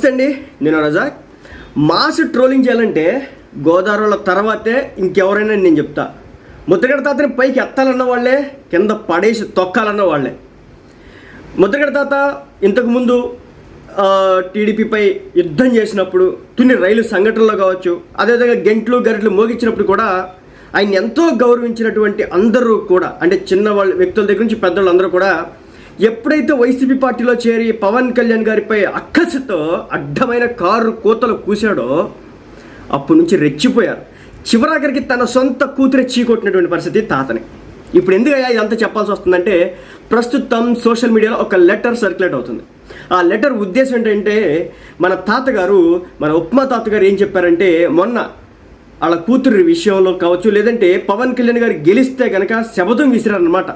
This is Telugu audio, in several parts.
నమస్తే అండి నేను రజాక్. మాస్ ట్రోలింగ్ చేయాలంటే గోదావరిలో తర్వాతే ఇంకెవరైనా నేను చెప్తా. ముద్రగడ తాతని పైకి ఎత్తాలన్న వాళ్ళే కింద పడేసి తొక్కాలన్న వాళ్ళే. ముద్రగడ తాత ఇంతకుముందు టీడీపీపై యుద్ధం చేసినప్పుడు తుని రైలు సంఘటనలో కావచ్చు అదేవిధంగా గెంట్లు గరిట్లు మోగించినప్పుడు కూడా ఆయన ఎంతో గౌరవించినటువంటి అందరూ కూడా అంటే చిన్న వాళ్ళ వ్యక్తుల దగ్గర నుంచి పెద్దవాళ్ళు అందరూ కూడా ఎప్పుడైతే వైసీపీ పార్టీలో చేరి పవన్ కళ్యాణ్ గారిపై అక్కసుతో అడ్డమైన కారు కూతలు కూశాడో అప్పటి నుంచి రెచ్చిపోయారు. చివరాఖరికి తన సొంత కూతురే చీకొట్టినటువంటి పరిస్థితి తాతని. ఇప్పుడు ఎందుకయ్యా ఇదంతా చెప్పాల్సి వస్తుందంటే ప్రస్తుతం సోషల్ మీడియాలో ఒక లెటర్ సర్క్యులేట్ అవుతుంది. ఆ లెటర్ ఉద్దేశం ఏంటంటే మన తాతగారు మన ఉప్మా తాతగారు ఏం చెప్పారంటే మొన్న వాళ్ళ కూతురి విషయంలో కావచ్చు లేదంటే పవన్ కళ్యాణ్ గారు గెలిస్తే కనుక శబదం విసిరారనమాట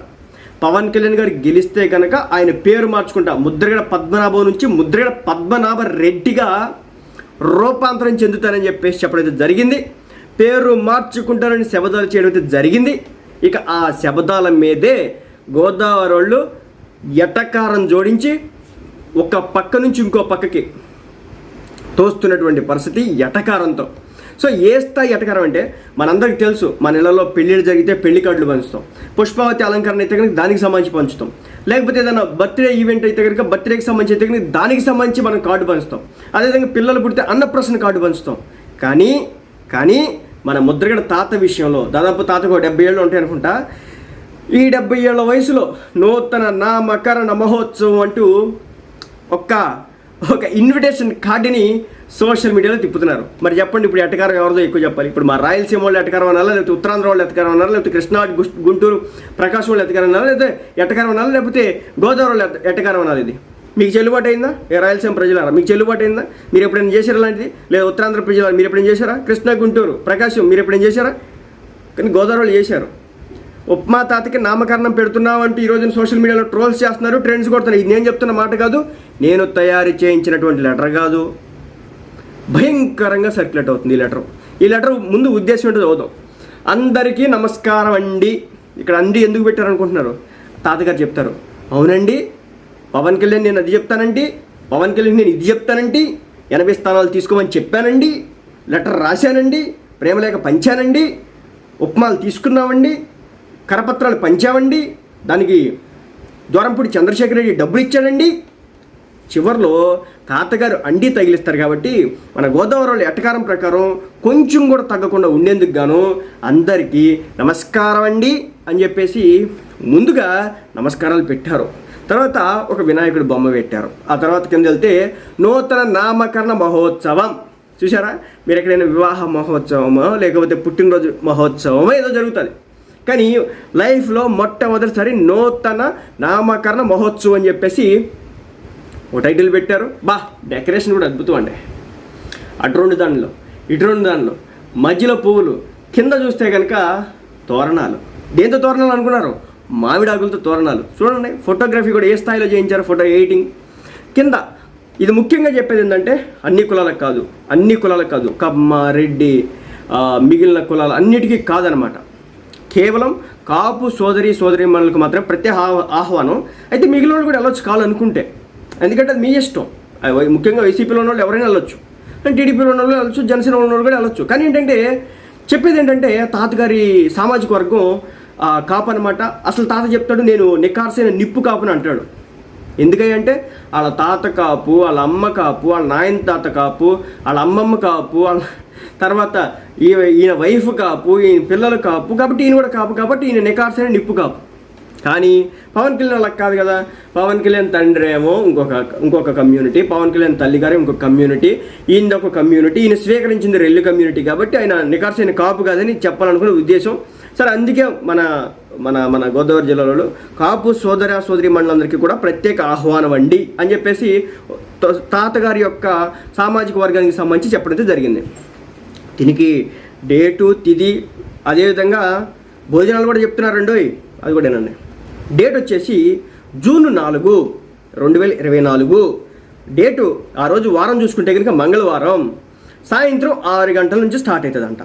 పవన్ కళ్యాణ్ గారు గెలిస్తే కనుక ఆయన పేరు మార్చుకుంటా ముద్రగడ పద్మనాభం నుంచి ముద్రగడ పద్మనాభ రెడ్డిగా రూపాంతరం చెందుతారని చెప్పేసి చెప్పడం అయితే జరిగింది. పేరు మార్చుకుంటారని శబదాలు చేయడం అయితే జరిగింది. ఇక ఆ శబదాల మీదే గోదావరి వాళ్ళు ఎటకారం జోడించి ఒక పక్క నుంచి ఇంకో పక్కకి తోస్తున్నటువంటి పరిస్థితి ఎటకారంతో. సో ఏ స్థాయి ఎటకరం అంటే మనందరికీ తెలుసు మన ఇళ్ళలో పెళ్ళిళ్ళు జరిగితే పెళ్ళి కార్డులు పంచుతాం. పుష్పావతి అలంకరణ అయితే కనుక దానికి సంబంధించి పంచుతాం. లేకపోతే ఏదైనా బర్త్డే ఈవెంట్ అయితే కనుక బర్త్డేకి సంబంధించి అయితే కనుక దానికి సంబంధించి మనం కార్డు పంచుతాం. అదేవిధంగా పిల్లలు పుడితే అన్నప్రసన్న కార్డు పంచుతాం. కానీ కానీ మన ముద్రగడ తాత విషయంలో దాదాపు తాతకు డెబ్బై ఏళ్ళు ఉంటాయి అనుకుంటా. ఈ డెబ్బై ఏళ్ళ వయసులో నూతన నామకరణ మహోత్సవం అంటూ ఒక్క ఒక ఇన్విటేషన్ కార్డుని సోషల్ మీడియాలో తిప్పుతున్నారు. మరి చెప్పండి ఇప్పుడు ఎట్టకారం ఎవరిదో ఎక్కువ చెప్పాలి. ఇప్పుడు మా రాయలసీమ వాళ్ళు ఎట్టకారం అనాలా లేకపోతే ఉత్తరాంధ్ర వాళ్ళు ఎట్టకారం అనాలా లేకపోతే కృష్ణా గుంటూరు ప్రకాశం వాళ్ళు ఎట్టకారం అనాలా లేకపోతే ఎట్టకారం అనాలా లేకపోతే గోదావరి వాళ్ళు ఎట్ట- ఎట్టకారం అనాలి ఇది? మీకు చెల్లుబాటు అయిందా? రాయలసీమ ప్రజలారా? మీకు చెల్లుబాటు అయిందా? మీరు ఎప్పుడైనా చేశారా లాంటిది లేదా ఉత్తరాంధ్ర ప్రజలారా? మీరు ఎప్పుడైనా చేశారా? కృష్ణా గుంటూరు ప్రకాశం మీరు ఎప్పుడైనా చేశారా? కానీ గోదావరి వాళ్ళు చేశారు. ఉప్మా తాతకి నామకరణం పెడుతున్నావు అంటూ ఈ రోజున సోషల్ మీడియాలో ట్రోల్స్ చేస్తున్నారు ట్రెండ్స్ కొడుతున్నారు. ఇది నేను చెప్తున్న మాట కాదు నేను తయారు చేయించినటువంటి లెటర్ కాదు. భయంకరంగా సర్క్యులేట్ అవుతుంది ఈ లెటర్ ఈ లెటర్ ముందు ఉద్దేశం ఏంటో చదువుదాం. అందరికీ నమస్కారం అండి. ఇక్కడ అండి ఎందుకు పెట్టారనుకుంటున్నారు? తాతగారు చెప్తారు. అవునండి పవన్ కళ్యాణ్ నేను అది చెప్తానండి పవన్ కళ్యాణ్ నేను ఇది చెప్తానండి ఎనభై స్థానాలు తీసుకోమని చెప్పానండి లెటర్ రాశానండి ప్రేమలేఖ పంచానండి ఉప్మాలు తీసుకున్నామండి కరపత్రాలు పంచామండి దానికి దూరంపూడి చంద్రశేఖర్ రెడ్డి డబ్బులు ఇచ్చాడండి చివర్లో తాతగారు అండి తగిలిస్తారు కాబట్టి మన గోదావరి వాళ్ళ ప్రకారం కొంచెం కూడా తగ్గకుండా ఉండేందుకు గాను అందరికీ నమస్కారం అండి అని చెప్పేసి ముందుగా నమస్కారాలు పెట్టారు. తర్వాత ఒక వినాయకుడు బొమ్మ పెట్టారు. ఆ తర్వాత కింద వెళ్తే నూతన నామకరణ మహోత్సవం. చూసారా మీరు ఎక్కడైనా వివాహ మహోత్సవమో లేకపోతే పుట్టినరోజు మహోత్సవమో ఏదో జరుగుతుంది. కానీ లైఫ్లో మొట్టమొదటిసారి నూతన నామకరణ మహోత్సవం అని చెప్పేసి ఓ టైటిల్ పెట్టారు. బా డెకరేషన్ కూడా అద్భుతం అండి. అటు రెండు దానిలో ఇటు రెండు దానిలో. మధ్యలో పువ్వులు కింద చూస్తే కనుక తోరణాలు. దేంతో తోరణాలు అనుకున్నారు? మామిడాకులతో తోరణాలు. చూడండి ఫోటోగ్రఫీ కూడా ఏ స్థాయిలో చేయించారు ఫోటో ఎడిటింగ్ కింద ఇది ముఖ్యంగా చెప్పేది ఏంటంటే అన్ని కులాలకు కాదు అన్ని కులాలకు కాదు. కమ్మ రెడ్డి మిగిలిన కులాలు అన్నిటికీ కాదనమాట. కేవలం కాపు సోదరి సోదరి మనులకు మాత్రమే ప్రత్యేక ఆహ్వానం. అయితే మిగిలిన వాళ్ళు కూడా వెళ్ళొచ్చు కావాలనుకుంటే ఎందుకంటే అది మీ ఇష్టం. ముఖ్యంగా వైసీపీలో ఉన్న వాళ్ళు ఎవరైనా వెళ్ళొచ్చు. టీడీపీలో ఉన్న వాళ్ళు వెళ్ళొచ్చు జనసేన ఉన్న వాళ్ళు కూడా వెళ్ళొచ్చు. కానీ ఏంటంటే చెప్పేది ఏంటంటే తాతగారి సామాజిక వర్గం ఆ, కాపు అనమాట అసలు తాత చెప్తాడు నేను నికార్సైన నిప్పు కాపుని అంటాడు. ఎందుకంటే వాళ్ళ తాత కాపు వాళ్ళ అమ్మ కాపు వాళ్ళ నాయన తాత కాపు వాళ్ళ అమ్మమ్మ కాపు వాళ్ళ తర్వాత ఈయన వైఫ్ కాపు ఈయన పిల్లలు కాపు కాబట్టి ఈయన కూడా కాపు కాబట్టి ఈయన నికార్సైన నిప్పు కాపు. కానీ పవన్ కళ్యాణ్ అలా కాదు కదా. పవన్ కళ్యాణ్ తండ్రి ఏమో ఇంకొక ఇంకొక కమ్యూనిటీ పవన్ కళ్యాణ్ తల్లి గారు ఇంకొక కమ్యూనిటీ ఈయన ఒక కమ్యూనిటీ ఈయన స్వీకరించింది రెల్లు కమ్యూనిటీ కాబట్టి ఆయన నికార్సైన కాపు కాదని చెప్పాలనుకునే ఉద్దేశం. సరే అందుకే మన మన మన గోదావరి జిల్లాలో కాపు సోదర సోదరి మండలందరికీ కూడా ప్రత్యేక ఆహ్వానం అండి అని చెప్పేసి తాతగారి యొక్క సామాజిక వర్గానికి సంబంధించి చెప్పడం జరిగింది. దీనికి డేటు తిది అదేవిధంగా భోజనాలు కూడా చెప్తున్నారండోయ్. అది కూడా కూడానండి డేట్ వచ్చేసి జూన్ నాలుగు రెండు వేల ఇరవై నాలుగు. డేటు ఆ రోజు వారం చూసుకుంటే కనుక మంగళవారం. సాయంత్రం ఆరు గంటల నుంచి స్టార్ట్ అవుతుందంట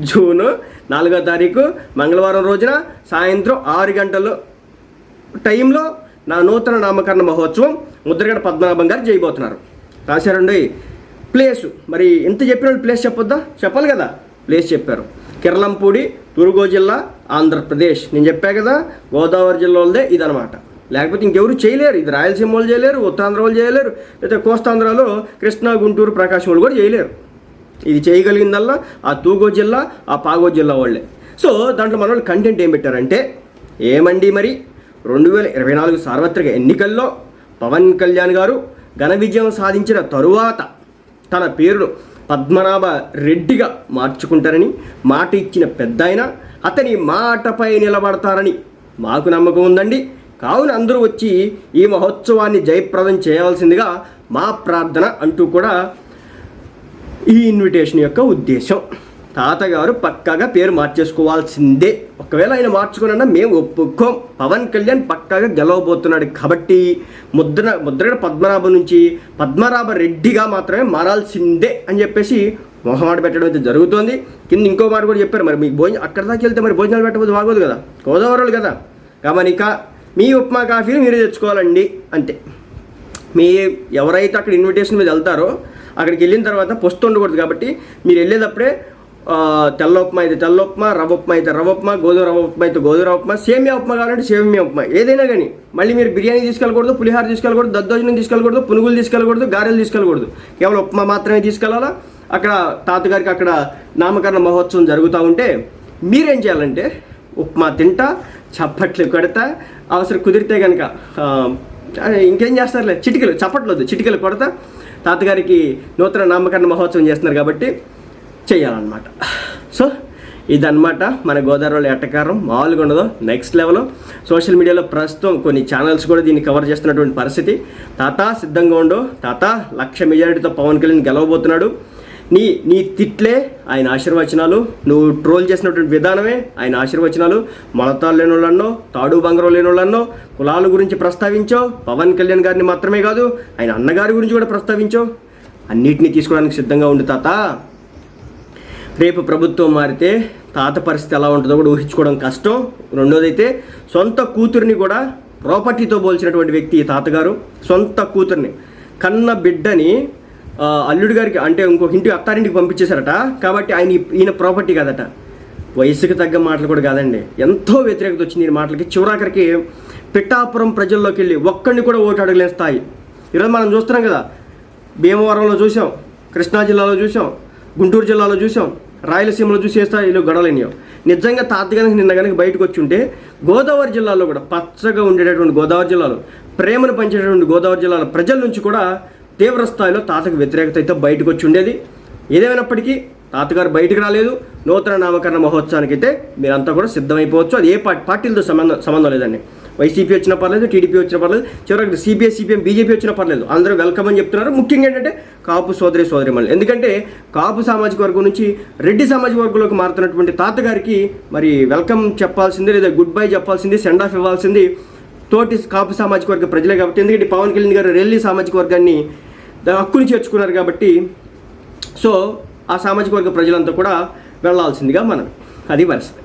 జూన్ నాలుగో తారీఖు మంగళవారం రోజున సాయంత్రం ఆరు గంటల టైంలో నా నూతన నామకరణ మహోత్సవం ముద్రగడ పద్మనాభం గారు చేయబోతున్నారు. రాశారండి. ప్లేస్. మరి ఎంత చెప్పిన వాళ్ళు ప్లేస్ చెప్పొద్దా? చెప్పాలి కదా. ప్లేస్ చెప్పారు. కిర్లంపూడి తురుగో జిల్లా ఆంధ్రప్రదేశ్. నేను చెప్పా కదా గోదావరి జిల్లా వాళ్ళదే ఇదనమాట. లేకపోతే ఇంకెవరు చేయలేరు. ఇది రాయలసీమ వాళ్ళు చేయలేరు ఉత్తరాంధ్ర వాళ్ళు చేయలేరు లేదా కోస్తాంధ్రలో కృష్ణా గుంటూరు ప్రకాశం వాళ్ళు కూడా చేయలేరు. ఇది చేయగలిగిందల్లా ఆ తూగో జిల్లా ఆ పాగో జిల్లా వాళ్ళే. సో దాంట్లో మన వాళ్ళు కంటెంట్ ఏం పెట్టారంటే ఏమండి మరి? రెండు వేల ఇరవై నాలుగు సార్వత్రిక ఎన్నికల్లో పవన్ కళ్యాణ్ గారు ఘన విజయం సాధించిన తరువాత తన పేరును పద్మనాభ రెడ్డిగా మార్చుకుంటారని మాట ఇచ్చిన పెద్ద అతని మాటపై నిలబడతారని మాకు నమ్మకం ఉందండి. కావున అందరూ వచ్చి ఈ మహోత్సవాన్ని జయప్రదం చేయవలసిందిగా మా ప్రార్థన అంటూ కూడా ఈ ఇన్విటేషన్ యొక్క ఉద్దేశం. తాతగారు పక్కాగా పేరు మార్చేసుకోవాల్సిందే. ఒకవేళ ఆయన మార్చుకున్నా మేము ఒప్పుకోం. పవన్ కళ్యాణ్ పక్కాగా గెలవబోతున్నాడు కాబట్టి ముద్ర ముద్రగడ పద్మనాభం నుంచి పద్మనాభ రెడ్డిగా మాత్రమే మారాల్సిందే అని చెప్పేసి మొహమాట పెట్టడం అయితే జరుగుతోంది. కింద ఇంకో మాట కూడా చెప్పారు. మరి మీకు భోజనం అక్కడ దాకా వెళ్తే మరి భోజనాలు పెట్టబోదు బాగోదు కదా? గోదావరి కదా? గమనిక మీ ఉప్మా కాఫీని మీరే తెచ్చుకోవాలండి అంతే. మీ ఎవరైతే అక్కడ ఇన్విటేషన్ మీద వెళ్తారో అక్కడికి వెళ్ళిన తర్వాత పొస్తు ఉండకూడదు కాబట్టి మీరు వెళ్ళేటప్పుడే తెల్ల ఉప్మా అయితే తెల్ల ఉప్మా రవ్వ ఉప్మా అయితే రవ్వ ఉప్మా గోధుమ రవ్వ ఉప్మా అయితే గోధుమ ఉప్మా సేమియా ఉప్మా కావాలంటే సేమియా ఉప్మా. ఏదైనా కానీ మళ్ళీ మీరు బిర్యానీ తీసుకెళ్ళకూడదు పులిహార తీసుకెళ్ళకూడదు దద్దోజనం తీసుకెళ్ళకూడదు పునుగులు తీసుకెళ్ళకూడదు గారెలు తీసుకెళ్ళకూడదు. కేవలం ఉప్మా మాత్రమే తీసుకెళ్ళాలా? అక్కడ తాతగారికి అక్కడ నామకరణ మహోత్సవం జరుగుతూ ఉంటే మీరేం చేయాలంటే ఉప్మా తింటా చప్పట్లు కొడతా అవసరం కుదిరితే కనుక ఇంకేం చేస్తారులే చిటికలు చప్పట్లేదు చిటికలు కొడతా. తాతగారికి నూతన నామకరణ మహోత్సవం చేస్తున్నారు కాబట్టి చేయాలన్నమాట. సో ఇదన్నమాట మన గోదావరిలో ఎట్టకారం మామూలుగా ఉండదు నెక్స్ట్ లెవెల్ సోషల్ మీడియాలో ప్రస్తుతం కొన్ని ఛానల్స్ కూడా దీన్ని కవర్ చేస్తున్నటువంటి పరిస్థితి. తాత సిద్ధంగా ఉండు. తాత లక్ష మెజారిటీతో పవన్ కళ్యాణ్ గెలవబోతున్నాడు. నీ నీ తిట్లే ఆయన ఆశీర్వచనాలు. నువ్వు ట్రోల్ చేసినటువంటి విధానమే ఆయన ఆశీర్వచనాలు. మలతాలు లేని వాళ్ళన్నో తాడు బంగారం లేని వాళ్ళన్నో కులాల గురించి ప్రస్తావించో. పవన్ కళ్యాణ్ గారిని మాత్రమే కాదు ఆయన అన్నగారి గురించి కూడా ప్రస్తావించో. అన్నిటినీ తీసుకోవడానికి సిద్ధంగా ఉండు తాత. రేపు ప్రభుత్వం మారితే తాత పరిస్థితి ఎలా ఉంటుందో కూడా ఊహించుకోవడం కష్టం. రెండోదైతే సొంత కూతురిని కూడా ప్రాపర్టీతో పోల్చినటువంటి వ్యక్తి తాతగారు. సొంత కూతుర్ని. కన్న బిడ్డని అల్లుడు గారికి అంటే ఇంకొక ఇంటి అత్తారింటికి పంపించేశారట. కాబట్టి ఆయన ఈయన ప్రాపర్టీ కాదట. వయసుకు తగ్గ మాటలు కూడా కాదండి. ఎంతో వ్యతిరేకత వచ్చింది ఈ మాటలకి. చివరాఖరికి పిఠాపురం ప్రజల్లోకి వెళ్ళి ఒక్కడిని కూడా ఓటు అడగలేని స్థాయి. ఈరోజు మనం చూస్తున్నాం కదా. భీమవరంలో చూసాం కృష్ణా జిల్లాలో చూసాం గుంటూరు జిల్లాలో చూసాం రాయలసీమలో చూసే స్థాయిలో గొడవలేనియో. నిజంగా తాత్కాలిక నిన్న కనుక బయటకు వచ్చి ఉంటే గోదావరి జిల్లాలో కూడా పచ్చగా ఉండేటటువంటి గోదావరి జిల్లాలో ప్రేమను పంచేటటువంటి గోదావరి జిల్లాలో ప్రజల నుంచి కూడా తీవ్ర స్థాయిలో తాతకు వ్యతిరేకత అయితే బయటకు వచ్చి ఉండేది. ఏదేమైనప్పటికీ తాతగారు బయటకు రాలేదు. నూతన నామకరణ మహోత్సవానికి అయితే మీరంతా కూడా సిద్ధమైపోవచ్చు. అది ఏ పార్టీ పార్టీలతో సంబంధం సంబంధం లేదండి. వైసీపీ వచ్చినా పర్లేదు టీడీపీ వచ్చినా పర్లేదు చివరికి సిపిఐ సిపిఎం బీజేపీ వచ్చినా పర్లేదు. అందరూ వెల్కమ్ అని చెప్తున్నారు. ముఖ్యంగా ఏంటంటే కాపు సోదరి సోదరి మళ్ళీ. ఎందుకంటే కాపు సామాజిక వర్గం నుంచి రెడ్డి సామాజిక వర్గంలోకి మారుతున్నటువంటి తాతగారికి మరి వెల్కమ్ చెప్పాల్సింది లేదా గుడ్ బై చెప్పాల్సింది సెండ్ ఆఫ్ ఇవ్వాల్సింది తోటి కాపు సామాజిక వర్గ ప్రజలే కాబట్టి. ఎందుకంటే పవన్ కళ్యాణ్ గారు రెల్లి సామాజిక వర్గాన్ని హక్కుని చేర్చుకున్నారు కాబట్టి సో ఆ సామాజిక వర్గ ప్రజలంతా కూడా వెళ్ళాల్సిందిగా మనం అది పరిస్థితి